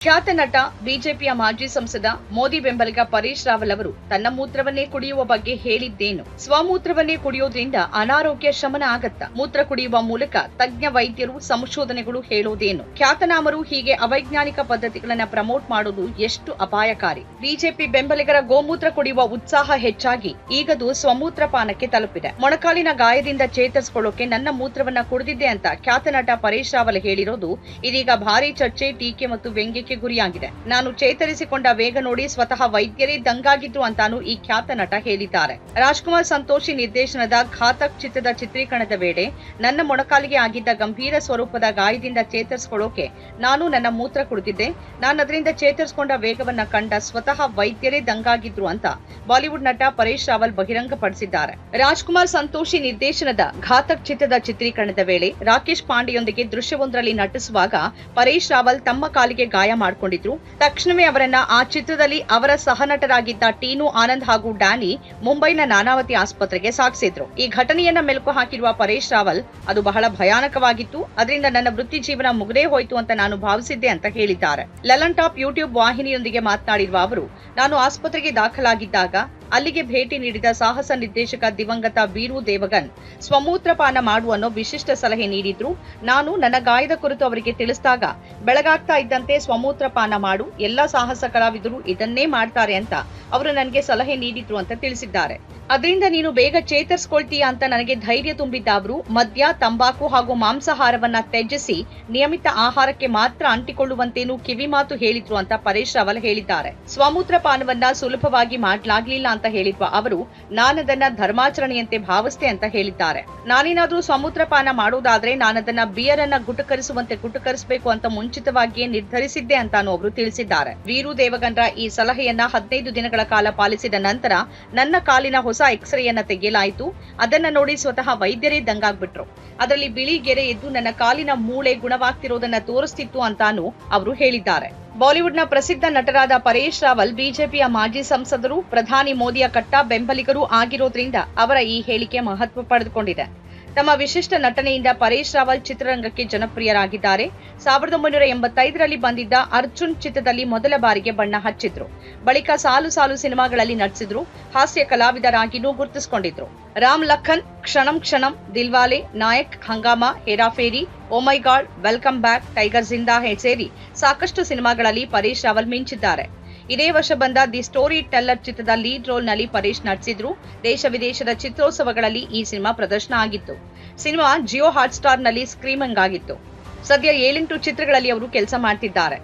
ಖ್ಯಾತ ನಟ, ಬಿಜೆಪಿಯ ಮಾಜಿ ಸಂಸದ ಮೋದಿ ಬೆಂಬಲಿಗ ಪರೇಶ್ ರಾವಲ್ ಅವರು ತನ್ನ ಮೂತ್ರವನ್ನೇ ಕುಡಿಯುವ ಬಗ್ಗೆ ಹೇಳಿದ್ದೇನು. ಸ್ವಮೂತ್ರವನ್ನೇ ಕುಡಿಯೋದ್ರಿಂದ ಅನಾರೋಗ್ಯ ಶಮನ ಆಗತ್ತ? ಮೂತ್ರ ಕುಡಿಯುವ ಮೂಲಕ ತಜ್ಞ ವೈದ್ಯರು ಸಂಶೋಧನೆಗಳು ಹೇಳೋದೇನು? ಖ್ಯಾತನಾಮರು ಹೀಗೆ ಅವೈಜ್ಞಾನಿಕ ಪದ್ಧತಿಗಳನ್ನ ಪ್ರಮೋಟ್ ಮಾಡೋದು ಎಷ್ಟು ಅಪಾಯಕಾರಿ? ಬಿಜೆಪಿ ಬೆಂಬಲಿಗರ ಗೋಮೂತ್ರ ಕುಡಿಯುವ ಉತ್ಸಾಹ ಹೆಚ್ಚಾಗಿ ಈಗದು ಸ್ವಮೂತ್ರ ಪಾನಕ್ಕೆ ತಲುಪಿದೆ. ಮೊಣಕಾಲಿನ ಗಾಯದಿಂದ ಚೇತರಿಸಿಕೊಳ್ಳೋಕೆ ನನ್ನ ಮೂತ್ರವನ್ನ ಕುಡಿದಿದ್ದೆ ಅಂತ ಖ್ಯಾತ ನಟ ಪರೇಶ್ ರಾವಲ್ ಹೇಳಿರೋದು ಇದೀಗ ಭಾರಿ ಚರ್ಚೆ, ಟೀಕೆ ಮತ್ತು ವ್ಯಂಗ್ಯಕ್ಕೆ ಗುರಿಯಾಗಿದೆ. ನಾನು ಚೇತರಿಸಿಕೊಂಡ ವೇಗ ನೋಡಿ ಸ್ವತಃ ವೈದ್ಯರೇ ದಂಗಾಗಿದ್ರು ಅಂತಾನು ಈ ಖ್ಯಾತ ನಟ ಹೇಳಿದ್ದಾರೆ. ರಾಜ್ಕುಮಾರ್ ಸಂತೋಷಿ ನಿರ್ದೇಶನದ ಘಾತಕ್ ಚಿತ್ರದ ಚಿತ್ರೀಕರಣದ ವೇಳೆ ನನ್ನ ಮೊಣಕಾಲಿಗೆ ಆಗಿದ್ದ ಗಂಭೀರ ಸ್ವರೂಪದ ಗಾಯದಿಂದ ಚೇತರಿಸಿಕೊಳ್ಳೋಕೆ ನಾನು ನನ್ನ ಮೂತ್ರ ಕುಡಿದಿದ್ದೆ. ನಾನು ಅದರಿಂದ ಚೇತರಿಸಿಕೊಂಡ ವೇಗವನ್ನ ಕಂಡ ಸ್ವತಃ ವೈದ್ಯರೇ ದಂಗಾಗಿದ್ರು ಅಂತ ಬಾಲಿವುಡ್ ನಟ ಪರೇಶ್ ರಾವಲ್ ಬಹಿರಂಗಪಡಿಸಿದ್ದಾರೆ. ರಾಜ್ಕುಮಾರ್ ಸಂತೋಷಿ ನಿರ್ದೇಶನದ ಘಾತಕ್ ಚಿತ್ರದ ಚಿತ್ರೀಕರಣದ ವೇಳೆ ರಾಕೇಶ್ ಪಾಂಡೆಯೊಂದಿಗೆ ದೃಶ್ಯವೊಂದರಲ್ಲಿ ನಟಿಸುವಾಗ ಪರೇಶ್ ರಾವಲ್ ತಮ್ಮ ಕಾಲಿಗೆ ಗಾಯ ಮಾಡಿಕೊಂಡಿದ್ರು. ತಕ್ಷಣವೇ ಅವರನ್ನ ಆ ಚಿತ್ರದಲ್ಲಿ ಅವರ ಸಹನಟರಾಗಿದ್ದ ಟೀನು ಆನಂದ್ ಹಾಗೂ ಡ್ಯಾನಿ ಮುಂಬೈನ ನಾನಾವತಿ ಆಸ್ಪತ್ರೆಗೆ ಸಾಗಿಸಿದ್ರು. ಈ ಘಟನೆಯನ್ನ ಮೆಲುಕು ಹಾಕಿರುವ ಪರೇಶ್ ರಾವಲ್, ಅದು ಬಹಳ ಭಯಾನಕವಾಗಿತ್ತು. ಅದರಿಂದ ನನ್ನ ವೃತ್ತಿ ಜೀವನ ಮುಗದೇ ಹೋಯಿತು ಅಂತ ನಾನು ಭಾವಿಸಿದ್ದೆ ಅಂತ ಹೇಳಿದ್ದಾರೆ. ಲಲನ್ ಟಾಪ್ ಯೂಟ್ಯೂಬ್ ವಾಹಿನಿಯೊಂದಿಗೆ ಮಾತನಾಡಿರುವ ಅವರು, ನಾನು ಆಸ್ಪತ್ರೆಗೆ ದಾಖಲಾಗಿದ್ದಾಗ ಅಲ್ಲಿಗೆ ಭೇಟಿ ನೀಡಿದ ಸಾಹಸ ನಿರ್ದೇಶಕ ದಿವಂಗತ ವೀರು ದೇವಗನ್, ಸ್ವಮೂತ್ರಪಾನ ಮಾಡು ಅನ್ನೋ ವಿಶಿಷ್ಟ ಸಲಹೆ ನೀಡಿದ್ರು. ನಾನು ನನ್ನ ಗಾಯದ ಕುರಿತು ಅವರಿಗೆ ತಿಳಿಸಿದಾಗ, ಬೆಳಗಾಗ್ತಾ ಇದ್ದಂತೆ ಸ್ವಮೂತ್ರಪಾನ ಮಾಡು, ಎಲ್ಲಾ ಸಾಹಸ ಕಲಾವಿದರು ಇದನ್ನೇ ಮಾಡ್ತಾರೆ ಅಂತ ಅವರು ನನಗೆ ಸಲಹೆ ನೀಡಿದ್ರು ಅಂತ ತಿಳಿಸಿದ್ದಾರೆ. ಅದರಿಂದ ನೀನು ಬೇಗ ಚೇತರಿಸ್ಕೊಳ್ತೀಯ ಅಂತ ನನಗೆ ಧೈರ್ಯ ತುಂಬಿದ್ದ ಅವರು ಮದ್ಯ, ತಂಬಾಕು ಹಾಗೂ ಮಾಂಸಾಹಾರವನ್ನ ತ್ಯಜಿಸಿ ನಿಯಮಿತ ಆಹಾರಕ್ಕೆ ಮಾತ್ರ ಅಂಟಿಕೊಳ್ಳುವಂತೇನು ಕಿವಿಮಾತು ಹೇಳಿದ್ರು ಅಂತ ಪರೇಶ್ ರಾವಲ್ ಹೇಳಿದ್ದಾರೆ. ಸ್ವಮೂತ್ರಪಾನವನ್ನ ಸುಲಭವಾಗಿ ಮಾಡ್ಲಾಗ್ಲಿಲ್ಲ ಅಂತ ಹೇಳಿರುವ ಅವರು. ನಾನದನ್ನ ಧರ್ಮಾಚರಣೆಯಂತೆ ಭಾವಿಸ್ತೆ ಅಂತ ಹೇಳಿದ್ದಾರೆ. ನಾನೇನಾದ್ರೂ ಸ್ವಮೂತ್ರಪಾನ ಮಾಡೋದಾದ್ರೆ ನಾನದನ್ನ ಬಿಯರ್ ಅನ್ನ ಗುಟಕರಿಸುವಂತೆ ಗುಟಕರಿಸಬೇಕು ಅಂತ ಮುಂಚಿತವಾಗಿಯೇ ನಿರ್ಧರಿಸಿದ್ದೆ ಅಂತಾನು ಅವರು ತಿಳಿಸಿದ್ದಾರೆ. ವೀರು ದೇವಗನ್ರ ಈ ಸಲಹೆಯನ್ನ ಹದಿನೈದು ದಿನಗಳ ಕಾಲ ಪಾಲಿಸಿದ ನಂತರ ನನ್ನ ಕಾಲಿನ ಹೊಸ ಎಕ್ಸ್ರೇಯನ್ನ ತೆಗೆಯಲಾಯಿತು. ಅದನ್ನ ನೋಡಿ ಸ್ವತಃ ವೈದ್ಯರೇ ದಂಗಾಗ್ಬಿಟ್ರು. ಅದರಲ್ಲಿ ಬಿಳಿ ಗೆರೆ ಎದ್ದು ನನ್ನ ಕಾಲಿನ ಮೂಳೆ ಗುಣವಾಗ್ತಿರೋದನ್ನ ತೋರಿಸ್ತಿತ್ತು ಅಂತಾನು ಅವರು ಹೇಳಿದ್ದಾರೆ. ಬಾಲಿವುಡ್ನ ಪ್ರಸಿದ್ಧ ನಟರಾದ ಪರೇಶ್ ರಾವಲ್, ಬಿಜೆಪಿಯ ಮಾಜಿ ಸಂಸದರು ಪ್ರಧಾನಿ ಮೋದಿಯ ಕಟ್ಟ ಬೆಂಬಲಿಗರೂ ಆಗಿರೋದ್ರಿಂದ ಅವರ ಈ ಹೇಳಿಕೆ ಮಹತ್ವ ಪಡೆದುಕೊಂಡಿದೆ. ತಮ್ಮ ವಿಶಿಷ್ಟ ನಟನೆಯಿಂದ ಪರೇಶ್ ರಾವಲ್ ಚಿತ್ರರಂಗಕ್ಕೆ ಜನಪ್ರಿಯರಾಗಿದ್ದಾರೆ. ಸಾವಿರದ ಒಂಬೈನೂರ ಎಂಬತ್ತೈದರಲ್ಲಿ ಬಂದಿದ್ದ ಅರ್ಜುನ್ ಚಿತ್ರದಲ್ಲಿ ಮೊದಲ ಬಾರಿಗೆ ಬಣ್ಣ ಹಚ್ಚಿದ್ರು. ಬಳಿಕ ಸಾಲು ಸಾಲು ಸಿನಿಮಾಗಳಲ್ಲಿ ನಟಿಸಿದ್ರು. ಹಾಸ್ಯ ಕಲಾವಿದರಾಗಿಯೂ ಗುರುತಿಸಿಕೊಂಡಿದ್ರು. Ram Lakhan, Kshanam Kshanam, Dilwale, Nayak, Hungama Hera Pheri oh my god welcome back, tiger Zinda Hai ಸೇರಿ ಸಾಕಷ್ಟು ಸಿನಿಮಾಗಳಲ್ಲಿ ಪರೇಶ್ ರಾವಲ್ ಮಿಂಚಿದ್ದಾರೆ. ಇದೇ ವರ್ಷ ಬಂದ ದಿ ಸ್ಟೋರಿ ಟೆಲ್ಲರ್ ಚಿತ್ರದ ಲೀಡ್ ರೋಲ್ನಲ್ಲಿ ಪರೇಶ್ ನಟಿಸಿದ್ರು ದೇಶ ವಿದೇಶದ ಚಿತ್ರೋತ್ಸವಗಳಲ್ಲಿ ಈ ಸಿನಿಮಾ ಪ್ರದರ್ಶನ ಆಗಿತ್ತು. ಸಿನಿಮಾ ಜಿಯೋ ಹಾಟ್ಸ್ಟಾರ್ನಲ್ಲಿ ಸ್ಕ್ರೀಮಿಂಗ್ ಆಗಿತ್ತು. ಸದ್ಯ ಏಳೆಂಟು ಚಿತ್ರಗಳಲ್ಲಿ ಅವರು ಕೆಲಸ ಮಾಡ್ತಿದ್ದಾರೆ.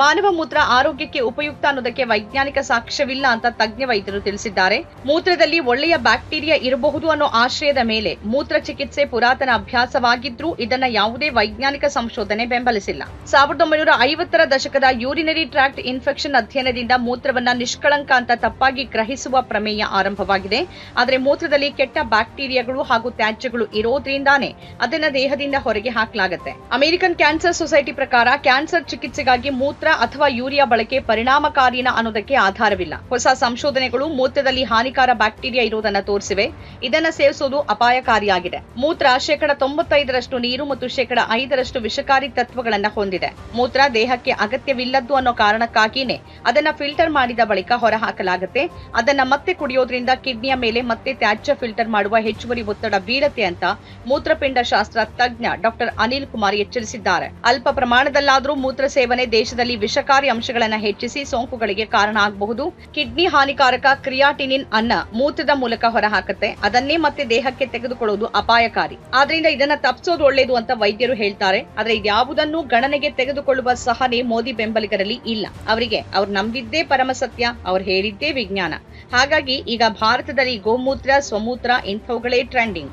ಮಾನವ ಮೂತ್ರ ಆರೋಗ್ಯಕ್ಕೆ ಉಪಯುಕ್ತ ಅನ್ನೋದಕ್ಕೆ ವೈಜ್ಞಾನಿಕ ಸಾಕ್ಷ್ಯವಿಲ್ಲ ಅಂತ ತಜ್ಞ ವೈದ್ಯರು ತಿಳಿಸಿದ್ದಾರೆ. ಮೂತ್ರದಲ್ಲಿ ಒಳ್ಳೆಯ ಬ್ಯಾಕ್ಟೀರಿಯಾ ಇರಬಹುದು ಅನ್ನೋ ಆಶ್ರಯದ ಮೇಲೆ ಮೂತ್ರ ಚಿಕಿತ್ಸೆ ಪುರಾತನ ಅಭ್ಯಾಸವಾಗಿದ್ರೂ ಇದನ್ನ ಯಾವುದೇ ವೈಜ್ಞಾನಿಕ ಸಂಶೋಧನೆ ಬೆಂಬಲಿಸಿಲ್ಲ. ಸಾವಿರದ ಒಂಬೈನೂರ ಐವತ್ತರ ದಶಕದ ಯೂರಿನರಿ ಟ್ರಾಕ್ಟ್ ಇನ್ಫೆಕ್ಷನ್ ಅಧ್ಯಯನದಿಂದ ಮೂತ್ರವನ್ನ ನಿಷ್ಕಳಂಕ ಅಂತ ತಪ್ಪಾಗಿ ಗ್ರಹಿಸುವ ಪ್ರಮೇಯ ಆರಂಭವಾಗಿದೆ. ಆದರೆ ಮೂತ್ರದಲ್ಲಿ ಕೆಟ್ಟ ಬ್ಯಾಕ್ಟೀರಿಯಾಗಳು ಹಾಗೂ ತ್ಯಾಜ್ಯಗಳು ಇರೋದ್ರಿಂದಾನೇ ಅದನ್ನ ದೇಹದಿಂದ ಹೊರಗೆ ಹಾಕಲಾಗುತ್ತೆ. ಅಮೆರಿಕನ್ ಕ್ಯಾನ್ಸರ್ ಸೊಸೈಟಿ ಪ್ರಕಾರ ಕ್ಯಾನ್ಸರ್ ಚಿಕಿತ್ಸೆಗಾಗಿ ಮೂತ್ರ ಅಥವಾ ಯೂರಿಯಾ ಬಳಕೆ ಪರಿಣಾಮಕಾರಿನ ಅನ್ನೋದಕ್ಕೆ ಆಧಾರವಿಲ್ಲ. ಹೊಸ ಸಂಶೋಧನೆಗಳು ಮೂತ್ರದಲ್ಲಿ ಹಾನಿಕಾರ ಬ್ಯಾಕ್ಟೀರಿಯಾ ಇರುವುದನ್ನ ತೋರಿಸಿವೆ. ಇದನ್ನ ಸೇವಿಸುವುದು ಅಪಾಯಕಾರಿಯಾಗಿದೆ. ಮೂತ್ರ ಶೇಕಡ ತೊಂಬತ್ತೈದರಷ್ಟು ನೀರು ಮತ್ತು ಶೇಕಡ ಐದರಷ್ಟು ವಿಷಕಾರಿ ತತ್ವಗಳನ್ನ ಹೊಂದಿದೆ. ಮೂತ್ರ ದೇಹಕ್ಕೆ ಅಗತ್ಯವಿಲ್ಲದ್ದು ಅನ್ನೋ ಕಾರಣಕ್ಕಾಗಿಯೇ ಅದನ್ನ ಫಿಲ್ಟರ್ ಮಾಡಿದ ಬಳಿಕ ಹೊರಹಾಕಲಾಗುತ್ತೆ. ಅದನ್ನ ಮತ್ತೆ ಕುಡಿಯೋದ್ರಿಂದ ಕಿಡ್ನಿಯ ಮೇಲೆ ಮತ್ತೆ ತ್ಯಾಜ್ಯ ಫಿಲ್ಟರ್ ಮಾಡುವ ಹೆಚ್ಚುವರಿ ಒತ್ತಡ ಬೀಳತ್ತೆ ಅಂತ ಮೂತ್ರಪಿಂಡ ಶಾಸ್ತ್ರ ತಜ್ಞ ಡಾಕ್ಟರ್ ಅನಿಲ್ ಕುಮಾರ್ ಎಚ್ಚರಿಸಿದ್ದಾರೆ. ಅಲ್ಪ ಪ್ರಮಾಣದಲ್ಲಾದರೂ ಮೂತ್ರ ಸೇವನೆ ದೇಶದಲ್ಲಿ ವಿಷಕಾರಿ ಅಂಶಗಳನ್ನು ಹೆಚ್ಚಿಸಿ ಸೋಂಕುಗಳಿಗೆ ಕಾರಣ ಆಗಬಹುದು. ಕಿಡ್ನಿ ಹಾನಿಕಾರಕ ಕ್ರಿಯಾಟಿನಿನ್ ಅನ್ನ ಮೂತ್ರದ ಮೂಲಕ ಹೊರಹಾಕುತ್ತೆ. ಅದನ್ನೇ ಮತ್ತೆ ದೇಹಕ್ಕೆ ತೆಗೆದುಕೊಳ್ಳುವುದು ಅಪಾಯಕಾರಿ. ಆದ್ರಿಂದ ಇದನ್ನ ತಪ್ಪಿಸೋದು ಒಳ್ಳೆಯದು ಅಂತ ವೈದ್ಯರು ಹೇಳ್ತಾರೆ. ಆದ್ರೆ ಇದ್ಯಾವುದನ್ನು ಗಣನೆಗೆ ತೆಗೆದುಕೊಳ್ಳುವ ಸಹನೆ ಮೋದಿ ಬೆಂಬಲಿಗರಲ್ಲಿ ಇಲ್ಲ. ಅವರಿಗೆ ಅವ್ರು ನಂಬಿದ್ದೇ ಪರಮ ಸತ್ಯ ಅವ್ರು ಹೇಳಿದ್ದೇ ವಿಜ್ಞಾನ. ಹಾಗಾಗಿ ಈಗ ಭಾರತದಲ್ಲಿ ಗೋಮೂತ್ರ, ಸ್ವಮೂತ್ರ ಇಂಥವುಗಳೇ ಟ್ರೆಂಡಿಂಗ್.